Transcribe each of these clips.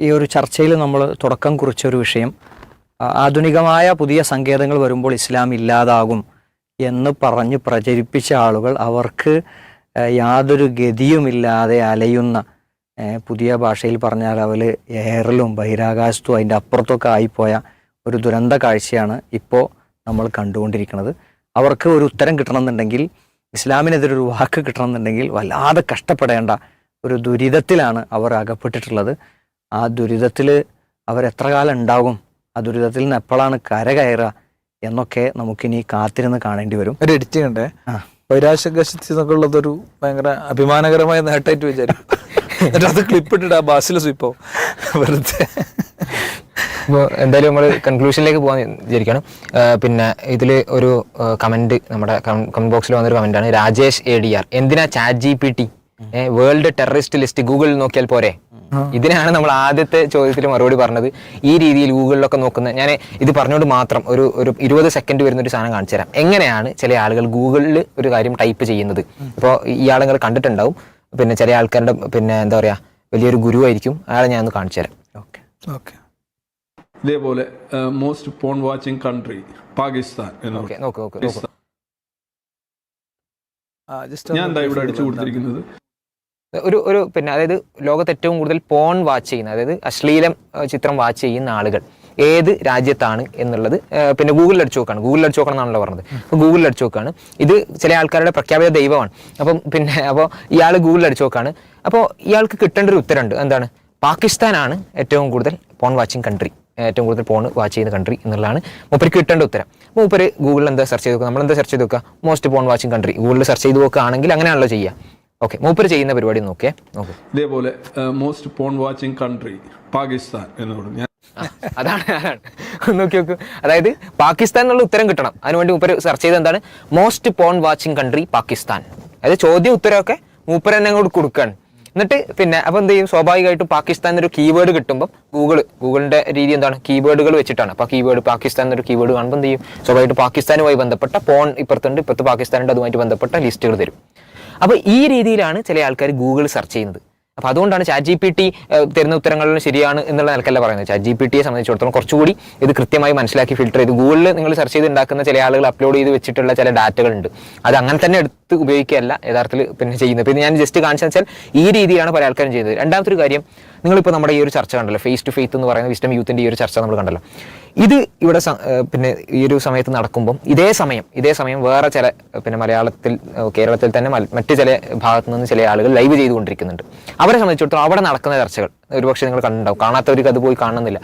ഈ ഒരു ചർച്ചയിൽ നമ്മൾ തുടക്കം കുറിച്ച ഒരു വിഷയം ആധുനികമായ പുതിയ സങ്കേതങ്ങൾ വരുമ്പോൾ ഇസ്ലാം ഇല്ലാതാകും എന്ന് പറഞ്ഞ് പ്രചരിപ്പിച്ച ആളുകൾ അവർക്ക് യാതൊരു ഗതിയുമില്ലാതെ അലയുന്ന പുതിയ ഭാഷയിൽ പറഞ്ഞാൽ അവർ എയറിലും ബഹിരാകാശത്തും അതിന്റെ അപ്പുറത്തൊക്കെ ആയിപ്പോയ ഒരു ദുരന്ത കാഴ്ചയാണ് ഇപ്പോൾ നമ്മൾ കണ്ടുകൊണ്ടിരിക്കുന്നത്. അവർക്ക് ഒരു ഉത്തരം കിട്ടണമെന്നുണ്ടെങ്കിൽ ഇസ്ലാമിനെതിരെ ഒരു വാക്ക് കിട്ടണമെന്നുണ്ടെങ്കിൽ വല്ലാതെ കഷ്ടപ്പെടേണ്ട ഒരു ദുരിതത്തിലാണ് അവർ അകപ്പെട്ടിട്ടുള്ളത്. ആ ദുരിതത്തിൽ അവരെത്ര കാലം ഉണ്ടാകും? ആ ദുരിതത്തിൽ നിന്ന് എപ്പോഴാണ് കര കയറുക എന്നൊക്കെ നമുക്കിനി കാത്തിരുന്ന് കാണേണ്ടി വരും. ഒരു എഡിറ്റിംഗ് ഉണ്ടേ. ആ. പൈരാശകശത്തി എന്നൊക്കെ ഉള്ളതൊരു ഭയങ്കര അഭിമാനകരമായ നേട്ടമായിട്ട് വിചാരിക്കും എന്നിട്ട് അത് ക്ലിപ്പ് ഇട്ടിട്ട് ആ ബാസിൽ സ്വിപ്പോ വെറുതെ. ഇപ്പോൾ എന്തായാലും നമ്മൾ കൺക്ലൂഷനിലേക്ക് പോകാൻ വിചാരിക്കുകയാണ്. പിന്നെ ഇതിൽ ഒരു കമന്റ് നമ്മുടെ കമന്റ് ബോക്സിൽ വന്നൊരു കമന്റാണ് രാജേഷ് എ ഡി ആർ എന്തിനാ chat G P T world terrorist list ഗൂഗിളിൽ നോക്കിയാൽ പോരെ? ഇതിനാണ് നമ്മൾ ആദ്യത്തെ ചോദ്യത്തിൽ മറുപടി പറഞ്ഞത്. ഈ രീതിയിൽ ഗൂഗിളിലൊക്കെ നോക്കുന്ന ഞാൻ ഇത് പറഞ്ഞുകൊണ്ട് മാത്രം ഒരു ഒരു ഇരുപത് സെക്കൻഡ് വരുന്ന ഒരു സാധനം കാണിച്ചു തരാം. എങ്ങനെയാണ് ചില ആളുകൾ ഗൂഗിളിൽ ഒരു കാര്യം ടൈപ്പ് ചെയ്യുന്നത്? ഇപ്പോൾ ഈ ആളുകൾ കണ്ടിട്ടുണ്ടാവും. പിന്നെ ചില ആൾക്കാരുടെ പിന്നെ എന്താ പറയുക വലിയൊരു ഗുരുവായിരിക്കും അയാളെ ഞാൻ ഒന്ന് കാണിച്ചു തരാം. ഓക്കെ. ഓക്കെ. ഇതേപോലെ most porn watching country Pakistan. ഞാൻ ഇവിടെ അടിച്ചു കൊടുത്തിരിക്കുന്നത്. ഒരു ഒരു പിന്നെ അതായത് ലോകത്ത് ഏറ്റവും കൂടുതൽ പോൺ വാച്ച് ചെയ്യുന്ന അതായത് അശ്ലീലം ചിത്രം വാച്ച് ചെയ്യുന്ന ആളുകൾ ഏത് രാജ്യത്താണ് എന്നുള്ളത് പിന്നെ ഗൂഗിളിൽ അടിച്ചു നോക്കാണ്. ഗൂഗിളിൽ അടിച്ചു നോക്കണം എന്നാണല്ലോ പറഞ്ഞത് അപ്പോൾ ഗൂഗിളിൽ അടിച്ചു നോക്കാണ്. ഇത് ചില ആൾക്കാരുടെ പ്രഖ്യാപിത ദൈവമാണ്. അപ്പം പിന്നെ അപ്പോൾ ഇയാൾ ഗൂഗിളിൽ അടിച്ചു നോക്കാണ്. അപ്പോൾ ഇയാൾക്ക് കിട്ടേണ്ട ഒരു ഉത്തരമുണ്ട് എന്താണ്? പാകിസ്ഥാനാണ് ഏറ്റവും കൂടുതൽ പോൺ വാച്ചിങ് കൺട്രി ഏറ്റവും കൂടുതൽ പോൺ വാച്ച് ചെയ്യുന്ന കൺട്രി എന്നുള്ളതാണ് മൂപ്പര് കിട്ടേണ്ട ഉത്തരം. മൂപ്പര് ഗൂഗിളിൽ എന്താ സെർച്ച് ചെയ്ത് നോക്കുക? നമ്മൾ എന്താ സെർച്ച് ചെയ്ത് നോക്കുക? മോസ്റ്റ് പോൺ വാച്ചിങ് കൺട്രി ഗൂഗിളിൽ സെർച്ച് ചെയ്ത് നോക്കുകയാണെങ്കിൽ അങ്ങനെയാണല്ലോ ചെയ്യുക. ഓക്കെ മൂപ്പർ ചെയ്യുന്ന പരിപാടി നോക്കിയേ. നോക്കൂ. ഇതേപോലെ most porn watching country Pakistan എന്ന് പറയും ഞാൻ അതാണ് അതാണ്. നോക്കി നോക്കൂ. അതായത് പാകിസ്ഥാൻ എന്നുള്ള ഉത്തരം കിട്ടണം. അതിനുവേണ്ടി മൂപ്പർ സെർച്ച് ചെയ്ത് എന്താണ്? Most porn watching country Pakistan. അതായത് ചോദ്യം ഉത്തരമൊക്കെ മൂപ്പർ തന്നെ അങ്ങോട്ട് കൊടുക്കുകയാണ് എന്നിട്ട് പിന്നെ അപ്പോൾ എന്ത് ചെയ്യും? സ്വാഭാവികമായിട്ടും പാകിസ്ഥാൻ എന്നൊരു കീവേഡ് കിട്ടുമ്പോൾ ഗൂഗിൾ ഗൂഗിളിന്റെ രീതി എന്താണ്? കീവേഡുകൾ വെച്ചിട്ടാണ്. അപ്പോൾ കീവേഡ് പാകിസ്ഥാൻ എന്നൊരു കീവേഡ് കാണുമ്പോൾ എന്ത് ചെയ്യും? സ്വാഭാവികമായിട്ട് പാകിസ്ഥാനുമായി ബന്ധപ്പെട്ട പോൺ ഇപ്പുറത്തുണ്ട് ഇപ്പുറത്ത് പാകിസ്ഥാനുണ്ട് അതുമായിട്ട് ബന്ധപ്പെട്ട ലിസ്റ്റുകൾ തരും. അപ്പൊ ഈ രീതിയിലാണ് ചില ആൾക്കാർ ഗൂഗിൾ സെർച്ച് ചെയ്യുന്നത്. അപ്പോൾ അതുകൊണ്ടാണ് ചാറ്റ് ജി പി ടി തരുന്ന ഉത്തരങ്ങളിൽ ശരിയാണ് എന്നുള്ള നിലക്കല്ല പറയുന്നത്. ചാറ്റ് ജി പി ടിയെ സംബന്ധിച്ചിടത്തോളം കുറച്ചുകൂടി ഇത് കൃത്യമായി മനസ്സിലാക്കി ഫിൽട്ടർ ചെയ്ത് ഗൂഗിളിൽ നിങ്ങൾ സെർച്ച് ചെയ്ത് ഉണ്ടാക്കുന്ന ചില ആളുകൾ അപ്ലോഡ് ചെയ്ത് വെച്ചിട്ടുള്ള ചില ഡാറ്റകളുണ്ട്. അത് അങ്ങനെ തന്നെ എടുത്ത് ഉപയോഗിക്കുകയല്ല യഥാർത്ഥത്തിൽ പിന്നെ ചെയ്യുന്നത്. പിന്നെ ഞാൻ ജസ്റ്റ് കാണിച്ചു വെച്ചാൽ ഈ രീതിയിലാണ് പല ആൾക്കാരും ചെയ്യുന്നത്. രണ്ടാമത്തെ ഒരു കാര്യം നിങ്ങളിപ്പോൾ നമ്മുടെ ഈ ഒരു ചർച്ച കണ്ടല്ലോ ഫേസ് ടു ഫെയ്ത്ത് എന്ന് പറയുന്ന വിസ്റ്റം യൂത്തിന്റെ ഈ ഒരു ചർച്ച നമ്മൾ കണ്ടല്ലോ. ഇത് ഇവിടെ പിന്നെ ഈ ഒരു സമയത്ത് നടക്കുമ്പം ഇതേ സമയം ഇതേ സമയം വേറെ ചില പിന്നെ മലയാളത്തിൽ കേരളത്തിൽ തന്നെ മറ്റു ചില ഭാഗത്തു നിന്ന് ചില ആളുകൾ ലൈവ് ചെയ്തുകൊണ്ടിരിക്കുന്നുണ്ട്. അവരെ സംബന്ധിച്ചിടത്തോളം അവിടെ നടക്കുന്ന ചർച്ചകൾ ഒരുപക്ഷെ നിങ്ങൾ കണ്ടുണ്ടാവും കാണാത്തവർക്ക് അത് പോയി കാണുന്നില്ല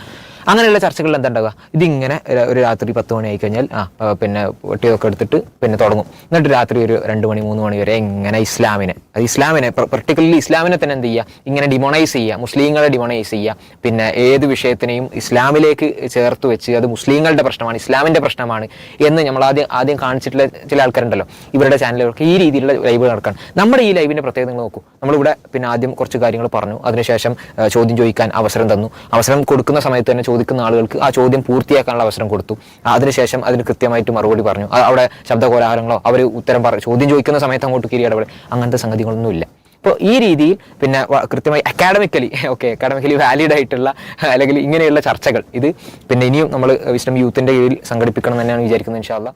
അങ്ങനെയുള്ള ചർച്ചകളിൽ എന്താ ഉണ്ടാവുക ഇതിങ്ങനെ ഒരു- രാത്രി പത്ത് മണി ആയി കഴിഞ്ഞാൽ ആ പിന്നെ വെട്ടിയൊക്കെ എടുത്തിട്ട് പിന്നെ തുടങ്ങും. എന്നിട്ട് രാത്രി ഒരു രണ്ട് മണി മൂന്ന് മണി വരെ എങ്ങനെ ഇസ്ലാമിനെ അത് ഇസ്ലാമിനെ പെർട്ടിക്കുലർലി ഇസ്ലാമിനെ തന്നെ എന്ത് ചെയ്യുക ഇങ്ങനെ ഡിമോണൈസ് ചെയ്യുക മുസ്ലിങ്ങളെ ഡിമോണൈസ് ചെയ്യുക പിന്നെ ഏത് വിഷയത്തിനെയും ഇസ്ലാമിലേക്ക് ചേർത്ത് വെച്ച് അത് മുസ്ലിങ്ങളുടെ പ്രശ്നമാണ് ഇസ്ലാമിന്റെ പ്രശ്നമാണ് എന്ന് നമ്മൾ ആദ്യം ആദ്യം കാണിച്ചിട്ടുള്ള ചില ആൾക്കാരുണ്ടല്ലോ. ഇവരുടെ ചാനലുകൾക്ക് ഈ രീതിയിലുള്ള ലൈവ് നടക്കാൻ. നമ്മുടെ ഈ ലൈവിന്റെ പ്രത്യേകത നിങ്ങൾ നോക്കൂ. നമ്മളിവിടെ പിന്നെ ആദ്യം കുറച്ച് കാര്യങ്ങൾ പറഞ്ഞു. അതിനുശേഷം ചോദ്യം ചോദിക്കാൻ അവസരം തന്നു. അവസരം കൊടുക്കുന്ന സമയത്ത് തന്നെ ചോദിക്കുന്ന ആളുകൾക്ക് ആ ചോദ്യം പൂർത്തിയാക്കാനുള്ള അവസരം കൊടുത്തു. അതിനുശേഷം അതിന് കൃത്യമായിട്ട് മറുപടി പറഞ്ഞു. അവിടെ ശബ്ദ കോലാഹലങ്ങളോ അവർ ഉത്തരം പറഞ്ഞു ചോദ്യം ചോദിക്കുന്ന സമയത്ത് അങ്ങോട്ട് കീരി ഇടപെടും അങ്ങനത്തെ സംഗതികളൊന്നും ഇല്ല. അപ്പോൾ ഈ രീതിയിൽ പിന്നെ കൃത്യമായി അക്കാഡമിക്കലി ഓക്കെ അക്കാഡമിക്കലി വാലിഡ് ആയിട്ടുള്ള അല്ലെങ്കിൽ ഇങ്ങനെയുള്ള ചർച്ചകൾ. ഇത് പിന്നെ ഇനിയും നമ്മൾ വിശ്രം യൂത്തിന്റെ കീഴിൽ സംഘടിപ്പിക്കണം എന്ന് തന്നെയാണ് വിചാരിക്കുന്നത് ഇൻഷാല്ല